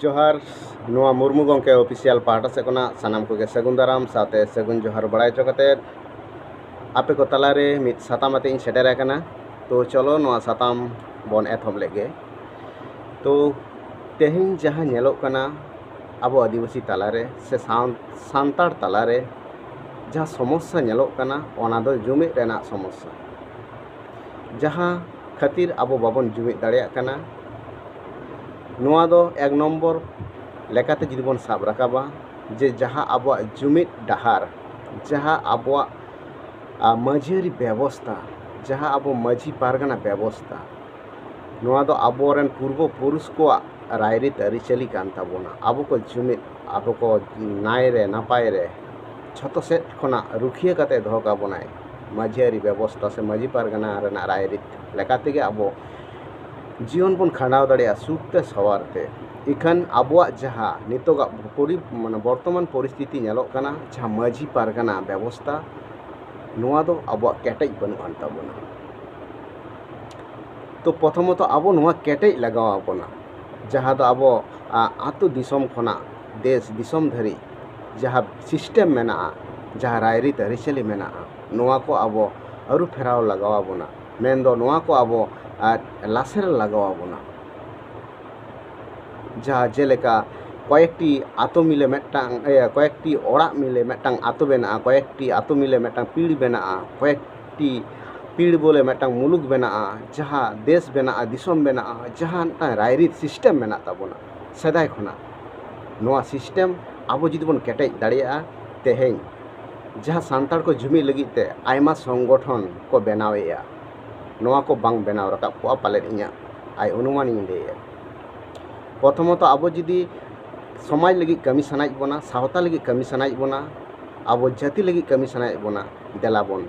ᱡᱚᱦᱟᱨ ᱱᱚᱣᱟ ᱢᱩᱨᱢᱩ ᱜᱚᱢᱠᱮ ᱚᱯᱷᱤᱥᱤᱭᱟᱞ ᱯᱟᱦᱴᱟ ᱥᱮᱫ ᱠᱷᱚᱱᱟᱜ ᱥᱟᱱᱟᱢ ᱠᱚᱜᱮ ᱥᱟᱹᱜᱩᱱ ᱫᱟᱨᱟᱢ ᱥᱟᱶᱛᱮ ᱥᱟᱹᱜᱩᱱ ᱡᱚᱦᱟᱨ ᱵᱟᱲᱟᱭ ᱦᱚᱪᱚ ᱠᱟᱛᱮᱫ ᱟᱯᱮ ᱠᱚ ᱛᱟᱞᱟᱨᱮ ᱢᱤᱫ ᱥᱟᱛᱟᱢ ᱟᱛᱮ ᱤᱧ ᱥᱮᱴᱮᱨ ᱟᱠᱟᱱᱟ ᱛᱚ ᱪᱚᱞᱚ ᱱᱚᱣᱟ ᱥᱟᱛᱟᱢ ᱵᱚᱱ ᱮᱛᱚᱦᱚᱵ ᱞᱮᱜᱮ ᱛᱚ ᱛᱮᱦᱮᱧ ᱡᱟᱦᱟᱸ ᱧᱮᱞᱚᱜ ᱠᱟᱱᱟ ᱟᱵᱚ ᱟᱹᱫᱤᱵᱟᱹᱥᱤ ᱛᱟᱞᱟᱨᱮ ᱥᱮ ᱥᱟᱱ- ᱥᱟᱱᱛᱟᱲ ᱛᱟᱞᱟᱨᱮ ᱡᱟᱦᱟᱸ ᱥᱚᱢᱚᱥᱥᱟ ᱧᱮᱞᱚᱜ ᱠᱟᱱᱟ ᱚᱱᱟ ᱫᱚ ᱡᱩᱢᱤᱫ ᱨᱮᱱᱟᱜ ᱥᱚᱢᱚᱥᱥᱟ ᱡᱟᱦᱟᱸ ᱠᱷᱟᱹᱛᱤᱨ ᱟᱵᱚ ᱵᱟᱵᱚᱱ ᱡᱩᱢᱤᱫ ᱫᱟᱲᱮᱭᱟᱜ ᱠᱟᱱᱟ ᱱᱚᱣᱟ ᱫᱚ ᱮᱠ ᱱᱚᱢᱵᱚᱨ ᱞᱮᱠᱟᱛᱮ ᱡᱩᱫᱤ ᱵᱚᱱ ᱥᱟᱵ ᱨᱟᱠᱟᱵᱟ ᱡᱮ ᱡᱟᱦᱟᱸ ᱟᱵᱚᱣᱟᱜ ᱡᱩᱢᱤᱫ ᱰᱟᱦᱟᱨ ᱡᱟᱦᱟᱸ ᱟᱵᱚᱣᱟᱜ ᱢᱟᱺᱡᱷᱟᱹᱨᱤ ᱵᱮᱵᱚᱥᱛᱷᱟ ᱡᱟᱦᱟᱸ ᱟᱵᱚ ᱢᱟᱺᱡᱷᱤ ᱯᱟᱨᱜᱟᱱᱟ ᱵᱮᱵᱚᱥᱛᱷᱟ ᱱᱚᱣᱟ ᱫᱚ ᱟᱵᱚᱨᱮᱱ ᱯᱩᱨᱵᱚ ᱯᱩᱨᱩᱥ ᱠᱚᱣᱟᱜ ᱨᱟᱭᱨᱤᱛ ᱟᱹᱨᱤᱪᱟᱹᱞᱤ ᱠᱟᱱ ᱛᱟᱵᱚᱱᱟ ᱟᱵᱚ ᱠᱚ ᱡᱩᱢᱤᱫ ᱟᱵᱚ ᱠᱚ ᱱᱟᱭᱨᱮ ᱱᱟᱯᱟᱭ ᱨᱮ ᱡᱷᱚᱛᱚ ᱥᱮᱫ ᱠᱷᱚᱱᱟᱜ ᱨᱩᱠᱷᱤᱭᱟᱹ ᱠᱟᱛᱮ ᱫᱚᱦᱚ ᱠᱟᱵᱚᱱᱟᱭ ᱢᱟᱺᱡᱷᱟᱹᱨᱤ ᱵᱮᱵᱚᱥᱛᱷᱟ ᱥᱮ ᱢᱟᱺᱡᱷᱤ ᱯᱟᱨᱜᱟᱱᱟ ᱨᱮᱱᱟᱜ ᱨᱟᱭᱨᱤᱛ ᱞᱮᱠᱟ ᱛᱮᱜᱮ ᱟᱵᱚ ᱡᱤᱭᱚᱱ ᱵᱚᱱ ᱠᱷᱟᱸᱰᱟᱣ ᱫᱟᱲᱮᱭᱟᱜᱼᱟ ᱥᱩᱠᱛᱮ ᱥᱟᱶᱟᱨ ᱛᱮ ᱤᱠᱷᱟᱹᱱ ᱟᱵᱚᱣᱟᱜ ᱡᱟᱦᱟᱸ ᱱᱤᱛᱚᱜᱟᱜ ᱢᱟᱱᱮ ᱵᱚᱨᱛᱚᱢᱟᱱ ᱯᱚᱨᱤᱥᱛᱷᱤᱛᱤ ᱧᱮᱞᱚᱜ ᱠᱟᱱᱟ ᱡᱟᱦᱟᱸ ᱢᱟᱺᱡᱷᱤ ᱯᱟᱨᱜᱟᱱᱟ ᱵᱮᱵᱚᱥᱛᱷᱟ ᱱᱚᱣᱟ ᱫᱚ ᱟᱵᱚᱣᱟᱜ ᱠᱮᱴᱮᱡ ᱵᱟᱹᱱᱩᱜ ᱟᱱ ᱛᱟᱵᱚᱱᱟ ᱛᱚ ᱯᱨᱚᱛᱷᱚᱢᱚᱛᱚ ᱟᱵᱚ ᱱᱚᱣᱟ ᱠᱮᱴᱮᱡ ᱞᱟᱜᱟᱣ ᱟᱵᱚᱱᱟ ᱡᱟᱦᱟᱸ ᱫᱚ ᱟᱵᱚ ᱟᱛᱳ ᱫᱤᱥᱚᱢ ᱠᱷᱚᱱᱟᱜ ᱫᱮᱥ ᱫᱤᱥᱚᱢ ᱫᱷᱟᱹᱨᱤᱡ ᱡᱟᱦᱟᱸ ᱥᱤᱥᱴᱮᱢ ᱢᱮᱱᱟᱜᱼᱟ ᱡᱟᱦᱟᱸ ᱨᱟᱭᱨᱤᱛ ᱟᱹᱨᱤᱪᱟᱹᱞᱤ ᱢᱮᱱᱟᱜᱼᱟ ᱱᱚᱣᱟ ᱠᱚ ᱟᱵᱚ ᱟᱹᱨᱩ ᱯᱷᱮᱨᱟᱣ ᱞᱟᱜᱟᱣ ᱟᱵᱚᱱᱟ ᱢᱮᱱᱫᱚ ᱱᱚᱣᱟ ᱠᱚ ᱟᱵᱚ ᱟᱨ ᱞᱟᱥᱮᱨ ᱞᱟᱜᱟᱣ ᱟᱵᱚᱱᱟ ᱡᱟᱦᱟᱸ ᱡᱮᱞᱮᱠᱟ ᱠᱚᱭᱮᱠᱴᱤ ᱟᱛᱳ ᱢᱤᱞᱮ ᱢᱤᱫᱴᱟᱝ ᱠᱚᱭᱮᱠᱴᱤ ᱚᱲᱟᱜ ᱢᱤᱞᱮ ᱢᱤᱫᱴᱟᱝ ᱟᱛᱳ ᱵᱮᱱᱟᱜᱼᱟ ᱠᱚᱭᱮᱠᱴᱤ ᱟᱛᱳ ᱢᱤᱞᱮ ᱢᱤᱫᱴᱟᱝ ᱯᱤᱲ ᱵᱮᱱᱟᱜᱼᱟ ᱠᱚᱭᱮᱠᱴᱤ ᱯᱤᱲ ᱵᱚᱞᱮ ᱢᱤᱫᱴᱟᱝ ᱢᱩᱞᱩᱠ ᱵᱮᱱᱟᱜᱼᱟ ᱡᱟᱦᱟᱸ ᱫᱮᱥ ᱵᱮᱱᱟᱜᱼᱟ ᱫᱤᱥᱚᱢ ᱵᱮᱱᱟᱜᱼᱟ ᱡᱟᱦᱟᱸ ᱢᱤᱫᱴᱟᱝ ᱨᱟᱭᱨᱤᱛ ᱥᱤᱥᱴᱮᱢ ᱢᱮᱱᱟᱜ ᱛᱟᱵᱚᱱᱟ ᱥᱮᱫᱟᱭ ᱠᱷᱚᱱᱟᱜ ᱱᱚᱣᱟ ᱥᱤᱥᱴᱮᱢ ᱟᱵᱚ ᱡᱩᱫᱤ ᱵᱚᱱ ᱠᱮᱴᱮᱡ ᱫᱟᱲᱮᱭᱟᱜᱼᱟ ᱛᱮᱦᱮᱧ ᱡᱟᱦᱟᱸ ᱥᱟᱱᱛᱟᱲ ᱠᱚ ᱡᱩᱢᱤᱫ ᱞᱟᱹᱜᱤᱫ ᱛᱮ ᱟᱭᱢᱟ ᱥᱚᱝᱜᱚᱴᱷᱚᱱ ᱠᱚ ᱵᱮᱱᱟᱣᱮᱫᱼᱟ ᱱᱚᱣᱟ ᱠᱚ ᱵᱟᱝ ᱵᱮᱱᱟᱣ ᱨᱟᱠᱟᱵ ᱠᱚᱜᱼᱟ ᱯᱟᱞᱮᱫ ᱤᱧᱟᱹᱜ ᱟᱭ ᱚᱱᱩᱢᱟᱱᱤᱧ ᱞᱟᱹᱭᱮᱫᱼᱟ ᱯᱨᱚᱛᱷᱚᱢᱚᱛᱚ ᱟᱵᱚ ᱡᱩᱫᱤ ᱥᱚᱢᱟᱡᱽ ᱞᱟᱹᱜᱤᱫ ᱠᱟᱹᱢᱤ ᱥᱟᱱᱟᱭᱮᱫ ᱵᱚᱱᱟ ᱥᱟᱶᱛᱟ ᱞᱟᱹᱜᱤᱫ ᱠᱟᱹᱢᱤ ᱥᱟᱱᱟᱭᱮᱫ ᱵᱚᱱᱟ ᱟᱵᱚ ᱡᱟᱹᱛᱤ ᱞᱟᱹᱜᱤᱫ ᱠᱟᱹᱢᱤ ᱥᱟᱱᱟᱭᱮᱫ ᱵᱚᱱᱟ ᱫᱮᱞᱟᱵᱚᱱ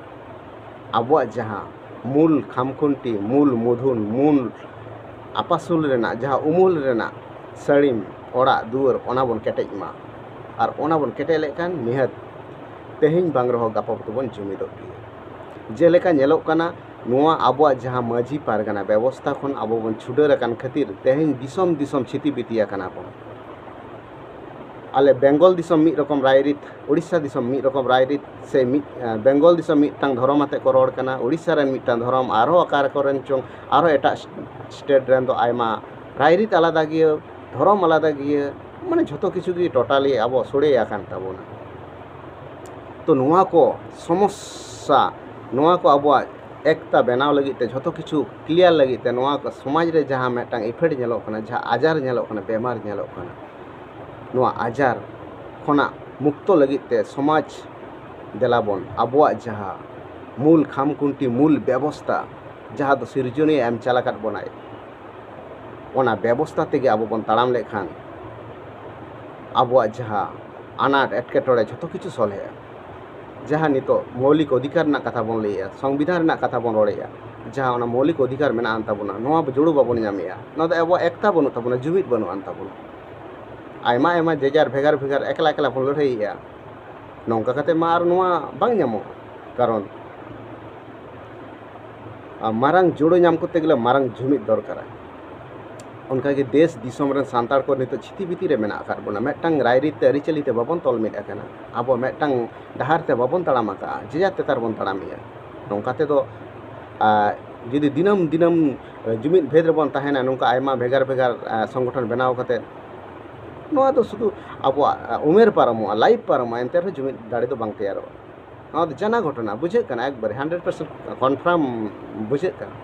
ᱟᱵᱚᱣᱟᱜ ᱡᱟᱦᱟᱸ ᱢᱩᱞ ᱠᱷᱟᱢᱠᱷᱩᱱᱴᱤ ᱢᱩᱞ ᱢᱩᱫᱷᱩᱱ ᱢᱩᱞ ᱟᱯᱟᱥᱩᱞ ᱨᱮᱱᱟᱜ ᱡᱟᱦᱟᱸ ᱩᱢᱩᱞ ᱨᱮᱱᱟᱜ ᱥᱟᱹᱲᱤᱢ ᱚᱲᱟᱜ ᱫᱩᱣᱟᱹᱨ ᱚᱱᱟ ᱵᱚᱱ ᱠᱮᱴᱮᱡ ᱢᱟ ᱟᱨ ᱚᱱᱟ ᱵᱚᱱ ᱠᱮᱴᱮᱡ ᱞᱮᱠᱷᱟᱱ ᱱᱤᱦᱟᱹᱛ ᱛᱮᱦᱮᱧ ᱵᱟᱝ ᱨᱮᱦᱚᱸ ᱜᱟᱯᱟ ᱛᱮᱵᱚᱱ ᱡᱩᱢᱤᱫᱚᱜ ᱜᱮᱭᱟ ᱡᱮᱞᱮᱠᱟ ᱧᱮᱞᱚᱜ ᱠᱟᱱᱟ ᱱᱚᱣᱟ ᱟᱵᱚᱣᱟᱜ ᱡᱟᱦᱟᱸ ᱢᱟᱹᱡᱷᱤ ᱯᱟᱨᱜᱟᱱᱟ ᱵᱮᱵᱚᱥᱛᱷᱟ ᱠᱷᱚᱱ ᱟᱵᱚ ᱵᱚᱱ ᱪᱷᱩᱰᱟᱹᱨ ᱟᱠᱟᱱ ᱠᱷᱟᱹᱛᱤᱨ ᱛᱮᱦᱮᱧ ᱫᱤᱥᱚᱢ ᱫᱤᱥᱚᱢ ᱪᱷᱤᱛᱤ ᱵᱤᱛᱤ ᱟᱠᱟᱱᱟ ᱵᱚᱱ ᱟᱞᱮ ᱵᱮᱝᱜᱚᱞ ᱫᱤᱥᱚᱢ ᱢᱤᱫ ᱨᱚᱠᱚᱢ ᱨᱟᱭᱨᱤᱛ ᱩᱲᱤᱥᱥᱟ ᱫᱤᱥᱚᱢ ᱢᱤᱫ ᱨᱚᱠᱚᱢ ᱨᱟᱭᱨᱤᱛ ᱥᱮ ᱢᱤᱫ ᱵᱮᱝᱜᱚᱞ ᱫᱤᱥᱚᱢ ᱢᱤᱫᱴᱟᱝ ᱫᱷᱚᱨᱚᱢ ᱟᱛᱮ ᱠᱚ ᱨᱚᱲ ᱠᱟᱱᱟ ᱩᱲᱤᱥᱥᱟ ᱨᱮᱱ ᱢᱤᱫᱴᱟᱝ ᱫᱷᱚᱨᱚᱢ ᱟᱨᱦᱚᱸ ᱚᱠᱟ ᱠᱚᱨᱮᱱ ᱪᱚᱝ ᱟᱨᱦᱚᱸ ᱮᱴᱟᱜ ᱥᱴᱮᱴ ᱨᱮᱱ ᱫᱚ ᱟᱭᱢᱟ ᱨᱟᱭᱨᱤᱛ ᱟᱞᱟᱫᱟ ᱜᱮᱭᱟ ᱫᱷᱚᱨᱚᱢ ᱟᱞᱟᱫᱟ ᱜᱮᱭᱟ ᱢᱟᱱᱮ ᱡᱷᱚᱛᱚ ᱠᱤᱪᱷᱩ ᱜᱮ ᱴᱳᱴᱟᱞᱤ ᱟᱵᱚ ᱥᱚᱲᱮ ᱟᱠᱟᱱ ᱛᱟᱵᱚᱱᱟ ᱛᱚ ᱱᱚᱣᱟ ᱠᱚ ᱥᱚᱢᱚᱥᱥᱟ ᱱᱚᱣᱟ ᱠᱚ ᱟᱵᱚᱣᱟᱜ ᱮᱠᱛᱟ ᱵᱮᱱᱟᱣ ᱞᱟᱹᱜᱤᱫ ᱛᱮ ᱡᱷᱚᱛᱚ ᱠᱤᱪᱷᱩ ᱠᱞᱤᱭᱟᱨ ᱞᱟᱹᱜᱤᱫ ᱛᱮ ᱱᱚᱣᱟ ᱥᱚᱢᱟᱡᱽ ᱨᱮ ᱡᱟᱦᱟᱸ ᱢᱤᱫᱴᱟᱝ ᱤᱯᱷᱮᱠᱴ ᱧᱮᱞᱚᱜ ᱠᱟᱱᱟ ᱡᱟᱦᱟᱸ ᱟᱡᱟᱨ ᱧᱮᱞᱚᱜ ᱠᱟᱱᱟ ᱵᱮᱢᱟᱨ ᱧᱮᱞᱚᱜ ᱠᱟᱱᱟ ᱱᱚᱣᱟ ᱟᱡᱟᱨ ᱠᱷᱚᱱᱟᱜ ᱢᱩᱠᱛᱚ ᱞᱟᱹᱜᱤᱫ ᱛᱮ ᱥᱚᱢᱟᱡᱽ ᱫᱮᱞᱟᱵᱚᱱ ᱟᱵᱚᱣᱟᱜ ᱡᱟᱦᱟᱸ ᱢᱩᱞ ᱠᱷᱟᱢᱠᱷᱩᱱᱴᱤ ᱢᱩᱞ ᱵᱮᱵᱚᱥᱛᱷᱟ ᱡᱟᱦᱟᱸ ᱫᱚ ᱥᱤᱨᱡᱚᱱᱤᱭᱟᱹ ᱮᱢ ᱪᱟᱞ ᱟᱠᱟᱫ ᱵᱚᱱᱟᱭ ᱚᱱᱟ ᱵᱮᱵᱚᱥᱛᱷᱟ ᱛᱮᱜᱮ ᱟᱵᱚ ᱵᱚᱱ ᱛᱟᱲᱟᱢ ᱞᱮᱠᱷᱟᱱ ᱟᱵᱚᱣᱟᱜ ᱡᱟᱦᱟᱸ ᱟᱱᱟᱴ ᱮᱴᱠᱮᱴᱚᱬᱮ ᱡᱷᱚᱛᱚ ᱠᱤᱪᱷᱩ ᱥᱚᱞᱦᱮᱜᱼᱟ ᱡᱟᱦᱟᱸ ᱱᱤᱛᱚᱜ ᱢᱚᱣᱞᱤᱠ ᱚᱫᱷᱤᱠᱟᱨ ᱨᱮᱱᱟᱜ ᱠᱟᱛᱷᱟ ᱵᱚᱱ ᱞᱟᱹᱭᱮᱜᱼᱟ ᱥᱚᱝᱵᱤᱫᱷᱟᱱ ᱨᱮᱱᱟᱜ ᱠᱟᱛᱷᱟ ᱵᱚᱱ ᱨᱚᱲᱮᱜᱼᱟ ᱡᱟᱦᱟᱸ ᱚᱱᱟ ᱢᱚᱣᱞᱤᱠ ᱚᱫᱷᱤᱠᱟᱨ ᱢᱮᱱᱟᱜᱼᱟᱱ ᱛᱟᱵᱚᱱᱟ ᱱᱚᱣᱟ ᱡᱩᱲᱩ ᱵᱟᱵᱚᱱ ᱧᱟᱢᱮᱜᱼᱟ ᱱᱚᱣᱟ ᱫᱚ ᱟᱵᱚᱣᱟᱜ ᱮᱠᱛᱟ ᱵᱟᱹᱱᱩᱜ ᱛᱟᱵᱚᱱᱟ ᱡᱩᱢᱤᱫ ᱵᱟᱹᱱᱩᱜᱼᱟᱱ ᱛᱟᱵᱚᱱᱟ ᱟᱭᱢᱟ ᱟᱭᱢᱟ ᱡᱮᱡᱟᱨ ᱵᱷᱮᱜᱟᱨ ᱵᱷᱮᱜᱟᱨ ᱮᱠᱞᱟ ᱮᱠᱞᱟ ᱵᱚᱱ ᱞᱟᱹᱲᱦᱟᱹᱭᱮᱜᱼᱟ ᱱᱚᱝᱠᱟ ᱠᱟᱛᱮ ᱢᱟ ᱟᱨ ᱱᱚᱣᱟ ᱵᱟᱝ ᱧᱟᱢᱚᱜᱼᱟ ᱠᱟᱨᱚᱱ ᱢᱟᱨᱟᱝ ᱡᱩᱲᱩ ᱧᱟᱢ ᱠᱚᱨᱛᱮ ᱜᱮᱞᱮ ᱢᱟᱨᱟᱝ ᱡᱩᱢᱤᱫ ᱫᱚᱨᱠᱟᱨᱟ उनका के देश दिसम रन सांतार को नित छिति बिति रे मेना आकार बोना मेटंग रायरी ते रिचली ते बाबन तोल मिट अकना अब मेटंग डहार ते बाबन तड़ाम का जेजा ते तार बन तड़ाम या नोंका ते दो जुदी दिनम दिनम जुमित भेद रे बन तहना नोंका आयमा भेगार भेगार संगठन बनाव कते ᱱᱚᱣᱟ ᱫᱚ ᱥᱩᱫᱷᱩ ᱟᱵᱚᱣᱟᱜ ᱩᱢᱮᱨ ᱯᱟᱨᱚᱢᱚᱜᱼᱟ ᱞᱟᱭᱤᱯ ᱯᱟᱨᱚᱢᱚᱜᱼᱟ ᱮᱱᱛᱮ ᱨᱮᱦᱚᱸ ᱡᱩᱢᱤᱫ ᱫᱟᱲᱮ ᱫᱚ ᱵᱟᱝ ᱛᱮᱭᱟᱨᱚᱜᱼᱟ ᱱᱚᱣᱟ ᱫᱚ ᱡᱟᱱᱟ ᱜᱷᱚᱴᱚᱱᱟ ᱵᱩᱡᱷᱟᱹᱜ ᱠᱟᱱᱟ ᱮᱠᱵᱟᱨᱮ ᱦᱟᱱᱰᱨᱮᱰ ᱯᱟᱨᱥᱮᱱᱴ ᱠᱚᱱᱯᱷᱟᱨᱢ ᱵᱩᱡᱷᱟᱹᱜ ᱠᱟᱱᱟ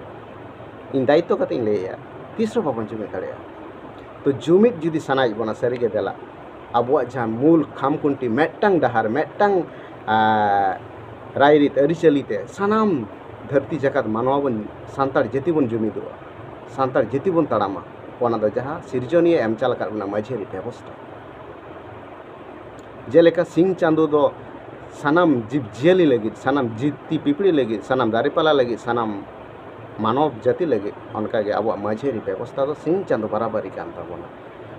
ᱤᱧ ᱫᱟᱭᱤᱛᱛᱚ ᱠᱟᱛᱮᱧ ᱞᱟᱹᱭᱮᱜᱼᱟ ᱛᱤᱥ ᱦᱚᱸ ᱵᱟᱵᱚᱱ ᱡᱩᱢᱤᱫ ᱫᱟᱲᱮᱭᱟᱜᱼᱟ ᱛᱚ ᱡᱩᱢᱤᱫ ᱡᱩᱫᱤ ᱥᱟᱱᱟᱭᱮᱫ ᱵᱚᱱᱟ ᱥᱟᱹᱨᱤᱜᱮ ᱫᱮᱞᱟ ᱟᱵᱚᱣᱟᱜ ᱡᱟᱦᱟᱸ ᱢᱩᱞ ᱠᱷᱟᱢᱠᱷᱩᱱᱴᱤ ᱢᱤᱫᱴᱟᱝ ᱰᱟᱦᱟᱨ ᱢᱤᱫᱴᱟᱝ ᱨᱟᱭᱨᱤᱛ ᱟᱹᱨᱤᱪᱟᱹᱞᱤ ᱛᱮ ᱥᱟᱱᱟᱢ ᱫᱷᱟᱹᱨᱛᱤ ᱡᱟᱠᱟᱛ ᱢᱟᱱᱣᱟ ᱵᱚᱱ ᱥᱟᱱᱛᱟᱲ ᱡᱟᱹᱛᱤ ᱵᱚᱱ ᱡᱩᱢᱤᱫᱚᱜᱼᱟ ᱥᱟᱱᱛᱟᱲ ᱡᱟᱹᱛᱤ ᱵᱚᱱ ᱛᱟᱲᱟᱢᱟ ᱚᱱᱟ ᱫᱚ ᱡᱟᱦᱟᱸ ᱥᱤᱨᱡᱚᱱᱤᱭᱟᱹ ᱮᱢ ᱪᱟᱞ ᱟᱠᱟᱫ ᱵᱚᱱᱟ ᱢᱟᱹᱡᱷᱤᱭᱟᱹᱨᱤ ᱵᱮᱵᱚᱥᱛᱷᱟ ᱡᱮᱞᱮᱠᱟ ᱥᱤᱧ ᱪᱟᱸᱫᱳ ᱫᱚ ᱥᱟᱱᱟᱢ ᱡᱤᱵᱽᱼᱡᱤᱭᱟᱹᱞᱤ ᱞᱟᱹᱜᱤᱫ ᱥᱟᱱᱟᱢ ᱡᱤᱛᱤ ᱯᱤᱯᱲᱤ ᱞᱟᱹᱜᱤᱫ ᱥᱟᱱᱟᱢ ᱫᱟᱨᱮᱯᱟᱞᱟ ᱞᱟᱹᱜᱤᱫ ᱥᱟᱱᱟᱢ ᱢᱟᱱᱚᱵ ᱡᱟᱹᱛᱤ ᱞᱟᱹᱜᱤᱫ ᱚᱱᱠᱟᱜᱮ ᱟᱵᱚᱣᱟᱜ ᱢᱟᱹᱡᱷᱤᱭᱟᱹᱨᱤ ᱵᱮᱵᱚᱥᱛᱷᱟ ᱫᱚ ᱥᱤᱧ ᱪᱟᱸᱫᱳ ᱵᱟᱨᱟᱵᱟᱨᱤ ᱠᱟᱱ ᱛᱟᱵᱚᱱᱟ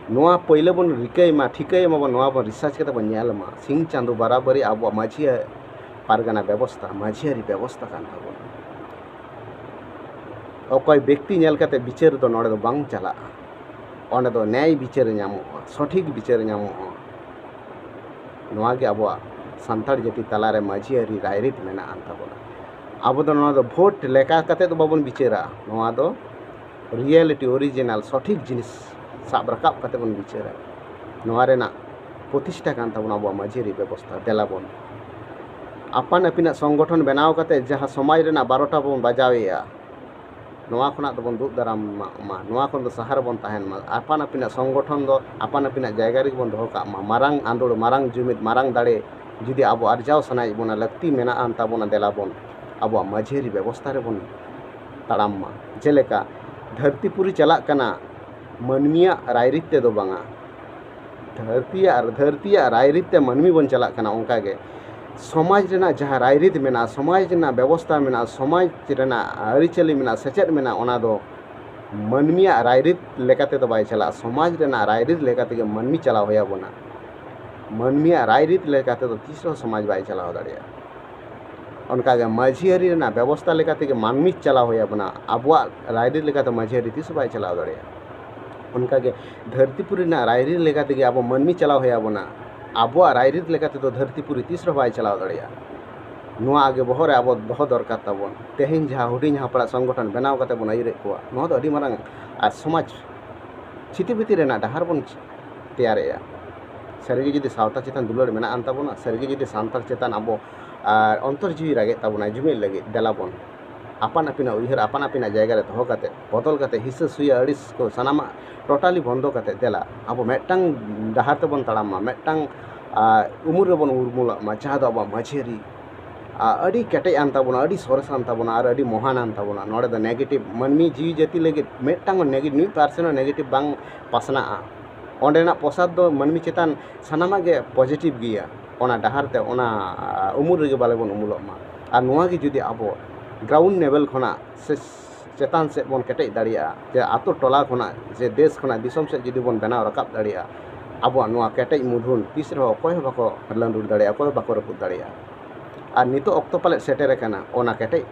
ᱱᱚᱣᱟ ᱯᱳᱭᱞᱳ ᱵᱚᱱ ᱨᱤᱠᱟᱹᱭ ᱢᱟ ᱴᱷᱤᱠᱟᱹᱭ ᱢᱟᱵᱚᱱ ᱱᱚᱣᱟ ᱵᱚᱱ ᱨᱤᱥᱟᱨᱪ ᱠᱟᱛᱮ ᱵᱚᱱ ᱧᱮᱞ ᱢᱟ ᱥᱤᱧ ᱪᱟᱸᱫᱳ ᱵᱟᱨᱟᱵᱟᱨᱤ ᱟᱵᱚᱣᱟᱜ ᱢᱟᱹᱡᱷᱤ ᱯᱟᱨᱜᱟᱱᱟ ᱵᱮᱵᱚᱥᱛᱷᱟ ᱢᱟᱹᱡᱷᱤᱭᱟᱹᱨᱤ ᱵᱮᱵᱚᱥᱛᱷᱟ ᱠᱟᱱ ᱛᱟᱵᱚᱱᱟ ᱚᱠᱚᱭ ᱵᱮᱠᱛᱤ ᱧᱮᱞ ᱠᱟᱛᱮ ᱵᱤᱪᱟᱹᱨ ᱫᱚ ᱱᱚᱰᱮ ᱫᱚ ᱵᱟᱝ ᱪᱟᱞᱟᱜᱼᱟ ᱚᱸᱰᱮ ᱫᱚ ᱱᱮᱭ ᱵᱤᱪᱟᱹᱨ ᱧᱟᱢᱚᱜᱼᱟ ᱥᱚᱴᱷᱤᱠ ᱵᱤᱪᱟᱹᱨ ᱧᱟᱢᱚᱜᱼᱟ ᱱᱚᱣᱟ ᱜᱮ ᱟᱵᱚᱣᱟᱜ ᱥᱟᱱᱛᱟᱲ ᱡᱟᱹᱛᱤ ᱛᱟᱞᱟᱨᱮ ᱢᱟᱹᱡᱷᱤ ᱟᱹᱨᱤ ᱨᱟᱭᱨᱤᱛ ᱢᱮᱱᱟᱜ ᱟᱱ ᱛᱟᱵᱚᱱᱟ ᱟᱵᱚ ᱫᱚ ᱱᱚᱣᱟ ᱫᱚ ᱵᱷᱳᱴ ᱞᱮᱠᱟ ᱠᱟᱛᱮᱫ ᱫᱚ ᱵᱟᱵᱚᱱ ᱵᱤᱪᱟᱹᱨᱟ ᱱᱚᱣᱟ ᱫᱚ ᱨᱤᱭᱮᱞᱤᱴᱤ ᱚᱨᱤᱡᱤᱱᱟᱞ ᱥᱚᱴᱷᱤᱠ ᱡᱤᱱᱤᱥ ᱥᱟᱵ ᱨᱟᱠᱟᱵ ᱠᱟᱛᱮᱫ ᱵᱚᱱ ᱵᱤᱪᱟᱹᱨᱟ ᱱᱚᱣᱟ ᱨᱮᱱᱟᱜ ᱯᱨᱚᱛᱤষ্ঠা ᱠᱟᱱ ᱛᱟᱵᱚᱱᱟ ᱟᱵᱚᱣᱟᱜ ᱢᱟᱹᱡᱷᱟᱹᱨᱤ ᱵᱮᱵᱚᱥᱛᱷᱟ ᱫᱮᱞᱟᱵᱚᱱ ᱟᱯᱟᱱ ᱟᱹᱯᱤᱱᱟᱜ ᱥᱚᱝᱜᱚᱴᱷᱚᱱ ᱵᱮᱱᱟᱣ ᱠᱟᱛᱮᱫ ᱡᱟᱦᱟᱸ ᱥᱚᱢᱟᱡᱽ ᱨᱮᱱᱟᱜ ᱵᱟᱨᱚᱴᱟ ᱵᱚᱱ ᱵᱟᱡᱟᱣᱮᱜᱼᱟ ᱱᱚᱣᱟ ᱠᱷᱚᱱᱟᱜ ᱫᱚᱵᱚᱱ ᱫᱩᱜ ᱫᱟᱨᱟᱢ ᱢᱟ ᱱᱚᱣᱟ ᱠᱷᱚᱱ ᱫᱚ ᱥᱟᱦᱟ ᱨᱮᱵᱚᱱ ᱛᱟᱦᱮᱱ ᱢᱟ ᱟᱯᱟᱱ ᱟᱹᱯᱤᱱᱟᱜ ᱥᱚᱝᱜᱚᱴᱷᱚᱱ ᱫᱚ ᱟᱯᱟᱱ ᱟᱹᱯᱤᱱᱟᱜ ᱡᱟᱭᱜᱟ ᱨᱮᱜᱮ ᱵᱚᱱ ᱫᱚᱦᱚ ᱠᱟᱜ ᱢᱟ ᱢᱟᱨᱟᱝ ᱟᱸᱫᱳᱲ ᱢᱟᱨᱟᱝ ᱡᱩᱢᱤᱫ ᱢᱟᱨᱟᱝ ᱫᱟᱲᱮ ᱡᱩᱫᱤ ᱟᱵᱚ ᱟᱨᱡᱟᱣ ᱥᱟᱱᱟᱭᱮᱫ ᱵᱚᱱᱟ ᱞᱟᱹᱠᱛᱤ ᱢᱮᱱᱟᱜᱼᱟᱱ ᱛᱟᱵᱚᱱᱟ ᱫᱮᱞᱟᱵᱚᱱ अब मजेरी व्यवस्था बन तड़ा जेलेक् धरतीपुरी चलना मनमिया रायरित धरती धरती रायरित मनमी बन चलना अंका समाज जहाँ रायरित मेना समाज व्यवस्था मेना समाज आरीचाली मेना सेचेद मेना मनमिया रायरित चला समाज रायरित मनमी चलावे मनमी मनमिया रायरित तीसरा समाज बै चला दाया माझियारी व्यवस्था लेकर मानमी चला अब रायरी माझियारी तीस बै चला दाड़े। धरतीपुरी रायरी लेकर अब मानमी चला अब रायरी तो धरतीपुरी तीस बै चला दाड़ा। आगे बहरे अब बह दरकार तेहन जहाँ हूँ हापड़ा संगठन बनाव बन को कोर समाज छिटीभित डहार बन तैयार सरगे जुदी सावता चितान दुलड़ मेना सरगे जुदी सानतल चितान अब ᱚᱱᱛᱚᱨ ᱡᱤᱣᱤ ᱨᱟᱜᱮᱫ ᱛᱟᱵᱚᱱᱟ ᱡᱩᱢᱤᱫ ᱞᱟᱹᱜᱤᱫ ᱫᱮᱞᱟᱵᱚᱱ ᱟᱯᱟᱱ ᱟᱹᱯᱤᱱᱟᱜ ᱩᱭᱦᱟᱹᱨ ᱟᱯᱟᱱ ᱟᱹᱯᱤᱱᱟᱜ ᱡᱟᱭᱜᱟ ᱨᱮ ᱫᱚᱦᱚ ᱠᱟᱛᱮ ᱵᱚᱫᱚᱞ ᱠᱟᱛᱮ ᱦᱤᱥᱟᱹ ᱥᱩᱭᱟᱹ ᱟᱹᱲᱤᱥ ᱠᱚ ᱥᱟᱱᱟᱢᱟᱜ ᱴᱳᱴᱟᱞᱤ ᱵᱚᱱᱫᱚ ᱠᱟᱛᱮ ᱫᱮᱞᱟ ᱟᱵᱚ ᱢᱤᱫᱴᱟᱝ ᱰᱟᱦᱟᱨ ᱛᱮᱵᱚᱱ ᱛᱟᱲᱟᱢ ᱢᱟ ᱢᱤᱫᱴᱟᱝ ᱩᱢᱩᱞ ᱨᱮᱵᱚᱱ ᱩᱨᱢᱩᱞᱚᱜ ᱢᱟ ᱡᱟᱦᱟᱸ ᱫᱚ ᱟᱵᱚᱣᱟᱜ ᱢᱟᱹᱡᱷᱤᱭᱟᱹᱨᱤ ᱟᱹᱰᱤ ᱠᱮᱴᱮᱡ ᱟᱱ ᱛᱟᱵᱚᱱᱟ ᱟᱹᱰᱤ ᱥᱚᱨᱮᱥ ᱟᱱ ᱛᱟᱵᱚᱱᱟ ᱟᱨ ᱟᱹᱰᱤ ᱢᱚᱦᱟᱱ ᱟᱱ ᱛᱟᱵᱚᱱᱟ ᱱᱚᱰᱮ ᱫᱚ ᱱᱮᱜᱮᱴᱤᱵᱷ ᱢᱟᱹᱱᱢᱤ ᱡᱤᱣᱤ ᱡᱟᱹᱛᱤ ᱞᱟᱹᱜᱤᱫ ᱢᱤᱫᱴᱟᱝ ᱱᱮᱜᱮᱴᱤᱵᱷ ᱢᱤᱫ ᱯᱟᱨᱥᱮᱱ ᱦᱚᱸ ᱱᱮᱜᱮᱴᱤᱵᱷ ᱵᱟᱝ ᱯᱟᱥᱱᱟᱜᱼᱟ ᱚᱸᱰᱮᱱᱟᱜ ᱯᱨᱚᱥᱟᱫ ᱫᱚ ᱢᱟᱹᱱᱢᱤ ᱪᱮᱛᱟᱱ ᱥᱟᱱᱟᱢᱟᱜ ᱜᱮ ᱯᱚᱡᱤᱴᱤᱵᱷ ᱜᱮᱭᱟ ona daharte ona uh, umur rege bale bon umulok ma. A nuwa ki judi abo. Ground level kona ses cetan se bon ketek daria. Je atur tolak kona je des kona disom set judi bon bena rakap daria. Abo a nuwa ketek mudhun. Pisir ho koi ho bako perlan dur daria koi ho bako reput daria. A nito okto palet setere kana ona ketek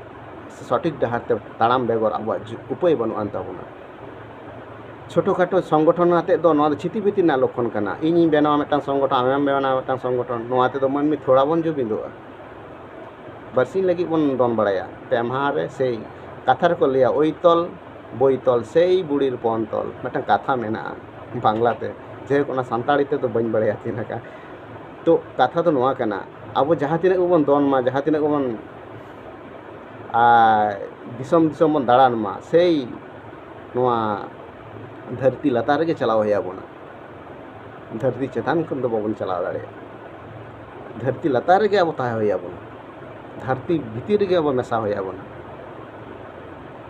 sesuatu daharte talam begor abo a upoi bon anta huna. ᱪᱷᱳᱴᱳᱼᱠᱷᱟᱴᱳ ᱥᱚᱝᱜᱚᱴᱷᱚᱱ ᱟᱛᱮᱫ ᱫᱚ ᱱᱚᱣᱟ ᱫᱚ ᱪᱷᱤᱛᱤᱯᱤᱛᱤ ᱨᱮᱱᱟᱜ ᱞᱚᱠᱠᱷᱚᱱ ᱠᱟᱱᱟ ᱤᱧᱤᱧ ᱵᱮᱱᱟᱣᱟ ᱢᱤᱫᱴᱟᱝ ᱥᱚᱝᱜᱚᱴᱷᱚᱱ ᱟᱢᱮᱢ ᱵᱮᱱᱟᱣᱟ ᱢᱤᱫᱴᱟᱝ ᱥᱚᱝᱜᱚᱴᱷᱚᱱ ᱱᱚᱣᱟ ᱛᱮᱫᱚ ᱢᱟᱹᱱᱢᱤ ᱛᱷᱚᱲᱟ ᱵᱚᱱ ᱡᱩᱢᱤᱫᱚᱜᱼᱟ ᱵᱟᱨᱥᱤᱧ ᱞᱟᱹᱜᱤᱫ ᱵᱚᱱ ᱫᱚᱱ ᱵᱟᱲᱟᱭᱟ ᱯᱮ ᱢᱟᱦᱟ ᱨᱮ ᱥᱮᱭ ᱠᱟᱛᱷᱟ ᱨᱮᱠᱚ ᱞᱟᱹᱭᱟ ᱳᱭ ᱛᱚᱞ ᱵᱳᱭ ᱛᱚᱞ ᱥᱮᱭ ᱵᱩᱲᱤᱨ ᱯᱚᱱ ᱛᱚᱞ ᱢᱤᱫᱴᱟᱝ ᱠᱟᱛᱷᱟ ᱢᱮᱱᱟᱜᱼᱟ ᱵᱟᱝᱞᱟᱛᱮ ᱡᱟᱭᱦᱳᱠ ᱚᱱᱟ ᱥᱟᱱᱛᱟᱲᱤ ᱛᱮᱫᱚ ᱵᱟᱹᱧ ᱵᱟᱲᱟᱭᱟ ᱪᱮᱫ ᱞᱮᱠᱟ ᱛᱚ ᱠᱟᱛᱷᱟ ᱫᱚ ᱱᱚᱣᱟ ᱠᱟᱱᱟ ᱟᱵᱚ ᱡᱟᱦᱟᱸ ᱛᱤᱱᱟᱹᱜ ᱜᱮᱵᱚᱱ ᱫᱚᱱ ᱢᱟ ᱡᱟᱦᱟᱸ ᱛᱤᱱᱟᱹᱜ ᱜᱮᱵᱚᱱ ᱟᱨ ᱫᱤᱥᱚᱢ ᱫᱤᱥᱚᱢ ᱵᱚᱱ ᱫᱟᱬᱟᱱ ᱢᱟ ᱥᱮᱭ ᱱᱚᱣᱟ धरती लतार के चलावना धरती चतान बाबन चला धरती लतार के अब तहबना धरती भितर के अब मशा होना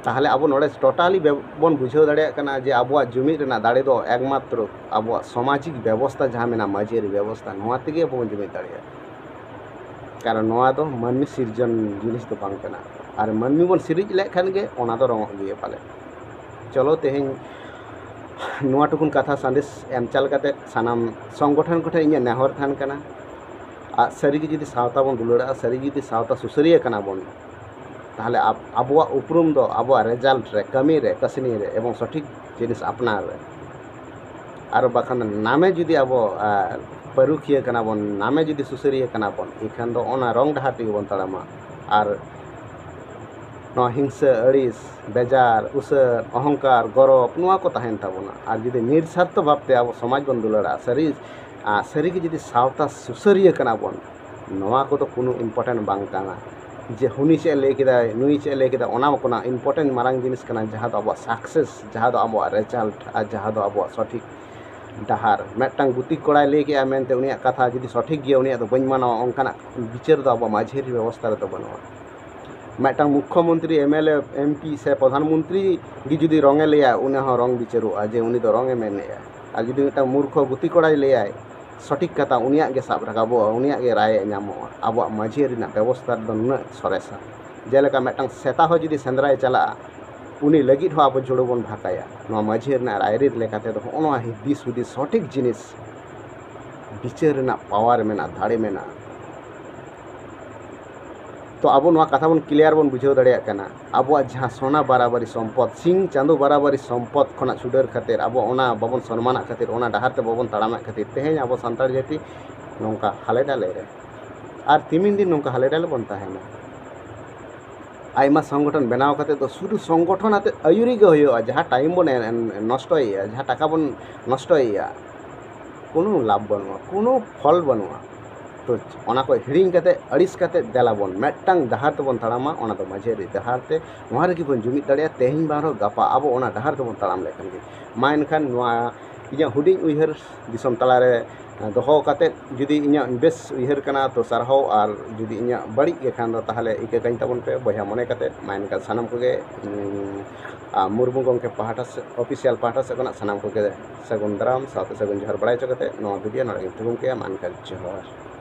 तेल अब नो टोटाली बन बुझे दाड़ा जे अब जुमीन दाड़े तो एकम्र अब सामाजिक व्यवस्था जहाँ मेना माजेरी व्यवस्था नाते अब जुमी दाड़ा कारण ना तो मानी सिरजन जिनिस तो बांकना और मानी बन सीज लेखान तो रंग पाले। चलो तेज ᱱᱚᱣᱟ ᱴᱩᱠᱩᱱ ᱠᱟᱛᱷᱟ ᱥᱟᱸᱫᱮᱥ ᱮᱢ ᱪᱟᱞ ᱠᱟᱛᱮᱫ ᱥᱟᱱᱟᱢ ᱥᱚᱝᱜᱚᱴᱷᱚᱱ ᱠᱚᱴᱷᱮᱱ ᱤᱧᱟᱹᱜ ᱱᱮᱦᱚᱨ ᱛᱟᱦᱮᱱ ᱠᱟᱱᱟ ᱟᱨ ᱥᱟᱹᱨᱤᱜᱮ ᱡᱩᱫᱤ ᱥᱟᱶᱛᱟ ᱵᱚᱱ ᱫᱩᱞᱟᱹᱲᱟᱜᱼᱟ ᱥᱟᱹᱨᱤ ᱡᱩᱫᱤ ᱥᱟᱶᱛᱟ ᱥᱩᱥᱟᱹᱨᱤᱭᱟᱹ ᱠᱟᱱᱟ ᱵᱚᱱ ᱛᱟᱦᱞᱮ ᱟᱵᱚᱣᱟᱜ ᱩᱯᱨᱩᱢ ᱫᱚ ᱟᱵᱚᱣᱟᱜ ᱨᱮᱡᱟᱞᱴ ᱨᱮ ᱠᱟᱹᱢᱤ ᱨᱮ ᱠᱟᱹᱥᱱᱤ ᱨᱮ ᱮᱵᱚᱝ ᱥᱚᱴᱷᱤᱠ ᱡᱤᱱᱤᱥ ᱟᱯᱱᱟᱨ ᱨᱮ ᱟᱨ ᱵᱟᱠᱷᱟᱱ ᱱᱟᱢᱮ ᱡᱩᱫᱤ ᱟᱵᱚ ᱯᱟᱹᱨᱩᱠᱷᱤᱭᱟᱹ ᱠᱟᱱᱟ ᱵᱚᱱ ᱱᱟᱢᱮ ᱡᱩᱫᱤ ᱥᱩᱥᱟᱹᱨᱤᱭᱟᱹ ᱠᱟᱱᱟ ᱵᱚᱱ ᱮᱱᱠᱷᱟᱱ ᱫᱚ ᱚᱱᱟ ᱨᱚᱝ ᱰᱟᱦᱟᱨ ᱛᱮᱜᱮ ᱵᱚᱱ ᱛᱟᱲᱟᱢᱟ ᱟᱨ ᱱᱚᱣᱟ ᱦᱤᱝᱥᱟᱹ ᱟᱹᱲᱤᱥ ᱵᱮᱡᱟᱨ ᱩᱥᱟᱹᱫ ᱚᱦᱚᱝᱠᱟᱨ ᱜᱚᱨᱚᱵ ᱱᱚᱣᱟ ᱠᱚ ᱛᱟᱦᱮᱱ ᱛᱟᱵᱚᱱᱟ ᱟᱨ ᱡᱩᱫᱤ ᱱᱤᱨᱥᱟᱨᱛᱷᱚ ᱵᱷᱟᱵᱽᱛᱮ ᱟᱵᱚ ᱥᱚᱢᱟᱡᱽ ᱵᱚᱱ ᱫᱩᱞᱟᱹᱲᱟ ᱥᱟᱹᱨᱤ ᱥᱟᱹᱨᱤᱜᱮ ᱡᱩᱫᱤ ᱥᱟᱶᱛᱟ ᱥᱩᱥᱟᱹᱨᱤᱭᱟᱹ ᱠᱟᱱᱟ ᱵᱚᱱ ᱱᱚᱣᱟ ᱠᱚᱫᱚ ᱠᱳᱱᱳ ᱤᱢᱯᱚᱴᱮᱱᱴ ᱵᱟᱝ ᱠᱟᱱᱟ ᱡᱮ ᱦᱩᱱᱤ ᱪᱮᱫ ᱮ ᱞᱟᱹᱭ ᱠᱮᱫᱟᱭ ᱱᱩᱭ ᱪᱮᱫ ᱮ ᱞᱟᱹᱭ ᱠᱮᱫᱟ ᱚᱱᱟ ᱠᱟᱱᱟ ᱤᱢᱯᱚᱴᱮᱱᱴ ᱢᱟᱨᱟᱝ ᱡᱤᱱᱤᱥ ᱠᱟᱱᱟ ᱡᱟᱦᱟᱸ ᱫᱚ ᱟᱵᱚᱣᱟᱜ ᱥᱟᱠᱥᱮᱥ ᱡᱟᱦᱟᱸ ᱫᱚ ᱟᱵᱚᱣᱟᱜ ᱨᱮᱡᱟᱞᱴ ᱟᱨ ᱡᱟᱦᱟᱸ ᱫᱚ ᱟᱵᱚᱣᱟᱜ ᱥᱚᱴᱷᱤᱠ ᱰᱟᱦᱟᱨ ᱢᱤᱫᱴᱟᱝ ᱜᱩᱛᱤ ᱠᱚᱲᱟᱭ ᱞᱟᱹᱭ ᱠᱮᱜᱼᱟ ᱢᱮᱱᱛᱮ ᱩᱱᱤᱭᱟᱜ ᱠᱟᱛᱷᱟ ᱡᱩᱫᱤ ᱥᱚᱴᱷᱤᱠ ᱜᱮᱭᱟ ᱩᱱᱤᱭᱟᱜ ᱫᱚ ᱵᱟᱹᱧ ᱢᱟᱱᱟᱣᱟ ᱚᱱᱠᱟᱱᱟᱜ ᱵᱤᱪᱟᱹᱨ ᱫᱚ ᱟᱵᱚᱣᱟᱜ ᱢᱟᱹᱡᱷᱟᱹᱨᱤ ᱵᱮᱵᱚᱥᱛᱷᱟ ᱨᱮᱫᱚ ᱵᱟᱹᱱᱩᱜᱼᱟ ᱢᱤᱫᱴᱟᱝ ᱢᱩᱠᱷᱚᱢᱚᱱᱛᱨᱤ ᱮᱢᱮᱞᱮ ᱮᱢᱯᱤ ᱥᱮ ᱯᱨᱚᱫᱷᱟᱱ ᱢᱚᱱᱛᱨᱤ ᱜᱮ ᱡᱩᱫᱤ ᱨᱚᱝᱮ ᱞᱟᱹᱭᱟ ᱩᱱᱤ ᱦᱚᱸ ᱨᱚᱝ ᱵᱤᱪᱟᱹᱨᱚᱜᱼᱟ ᱡᱮ ᱩᱱᱤ ᱫᱚ ᱨᱚᱝᱮ ᱢᱮᱱᱮᱜᱼᱟ ᱟᱨ ᱡᱩᱫᱤ ᱢᱤᱫᱴᱟᱝ ᱢᱩᱨᱠᱷᱚ ᱜᱩᱛᱤ ᱠᱚᱲᱟᱭ ᱞᱟᱹᱭᱟᱭ ᱥᱚᱴᱷᱤᱠ ᱠᱟᱛᱷᱟ ᱩᱱᱤᱭᱟᱜ ᱜᱮ ᱥᱟᱵ ᱨᱟᱠᱟᱵᱚᱜᱼᱟ ᱩᱱᱤᱭᱟᱜ ᱜᱮ ᱨᱟᱭ ᱧᱟᱢᱚᱜᱼᱟ ᱟᱵᱚᱣᱟᱜ ᱢᱟᱺᱡᱷᱤ ᱨᱮᱱᱟᱜ ᱵᱮᱵᱚᱥᱛᱷᱟ ᱨᱮᱫᱚ ᱱᱩᱱᱟᱹᱜ ᱥᱚᱨᱮᱥᱟ ᱡᱮᱞᱮᱠᱟ ᱢᱤᱫᱴᱟᱝ ᱥᱮᱛᱟ ᱦᱚᱸ ᱡᱩᱫᱤ ᱥᱮᱸᱫᱽᱨᱟᱭ ᱪᱟᱞᱟᱜᱼᱟ ᱩᱱᱤ ᱞᱟᱹᱜᱤᱫ ᱦᱚᱸ ᱟᱵᱚ ᱡᱩᱲᱩ ᱵᱚᱱ ᱵᱷᱟᱠᱟᱭᱟ ᱱᱚᱣᱟ ᱢᱟᱺᱡᱷᱤ ᱨᱮᱱᱟᱜ ᱨᱟᱭᱨᱤᱛ ᱞᱮᱠᱟᱛᱮ ᱫᱚ ᱱᱚᱜᱼᱚ ᱱᱚᱣᱟ ᱫᱤᱥ ᱦᱩᱫᱤᱥ ᱥᱚᱴᱷᱤᱠ ᱡᱤᱱᱤᱥ ᱵᱤᱪᱟᱹᱨ ᱨᱮᱱᱟᱜ ᱯᱟᱣᱟᱨ ᱢᱮᱱᱟᱜᱼᱟ ᱫᱟᱲᱮ ᱢᱮᱱᱟᱜᱼᱟ ᱛᱚ ᱟᱵᱚ ᱱᱚᱣᱟ ᱠᱟᱛᱷᱟ ᱵᱚᱱ ᱠᱞᱤᱭᱟᱨ ᱵᱚᱱ ᱵᱩᱡᱷᱟᱹᱣ ᱫᱟᱲᱮᱭᱟᱜ ᱠᱟᱱᱟ ᱟᱵᱚᱣᱟᱜ ᱡᱟᱦᱟᱸ ᱥᱚᱱᱟ ᱵᱟᱨᱟᱵᱟᱨᱤ ᱥᱚᱢᱯᱚᱫ ᱥᱤᱧ ᱪᱟᱸᱫᱳ ᱵᱟᱨᱟᱵᱟᱨᱤ ᱥᱚᱢᱯᱚᱫ ᱠᱷᱚᱱᱟᱜ ᱪᱷᱩᱰᱟᱹᱨ ᱠᱷᱟᱹᱛᱤᱨ ᱟᱵᱚ ᱚᱱᱟ ᱵᱟᱵᱚᱱ ᱥᱚᱱᱢᱟᱱᱟᱜ ᱠᱷᱟᱹᱛᱤᱨ ᱚᱱᱟ ᱰᱟᱦᱟᱨ ᱛᱮ ᱵᱟᱵᱚᱱ ᱛᱟᱲᱟᱢᱮᱫ ᱠᱷᱟᱹᱛᱤᱨ ᱛᱮᱦᱮᱧ ᱟᱵᱚ ᱥᱟᱱᱛᱟᱲ ᱡᱟᱹᱛᱤ ᱱᱚᱝᱠᱟ ᱦᱟᱞᱮᱰᱟᱞᱮ ᱨᱮ ᱟᱨ ᱛᱤᱢᱤᱱ ᱫᱤᱱ ᱱᱚᱝᱠᱟ ᱦᱟᱞᱮᱰᱟᱞᱮ ᱵᱚᱱ ᱛᱟᱦᱮᱱᱟ ᱟᱭᱢᱟ ᱥᱚᱝᱜᱚᱴᱷᱚᱱ ᱵᱮᱱᱟᱣ ᱠᱟᱛᱮᱫ ᱫᱚ ᱥᱩᱫᱷᱩ ᱥᱚᱝᱜᱚᱴᱷᱚᱱ ᱟᱛᱮᱫ ᱟᱹᱭᱩᱨᱤ ᱜᱮ ᱦᱩᱭᱩᱜᱼᱟ ᱡᱟᱦᱟᱸ ᱴᱟᱭᱤᱢ ᱵᱚᱱ ᱱᱚᱥᱴᱚᱭᱮᱫᱼᱟ ᱡᱟᱦᱟᱸ ᱴᱟᱠᱟ ᱵᱚᱱ ᱱᱚᱥᱴᱚᱭᱮᱫᱼᱟ কোনো লাভ বানুয়া কোনো ফল বানুয়া तो हिड़ी अड़ीसते देलाबन मेटा डहारते बन तड़ा तो माझे डहारते वहाँ रेगे बन जुमित दाड़ा तेहन बारह गपा। अब डहारते बन तड़ाम माँ इंटर हूँ उहर तलारे दोहोते जुदी इं बेस उहर करना तो सारो और जुदी इं बड़ीखान इकाकें तब बया मन माँ इनका सामान को मुरमू गमे पहाटा अफिसियल पहाटा सेना सामान को सगुन दाराम सगुन जोहर बड़ा चोते भिडियो नागम तुगम के मानक जोहर।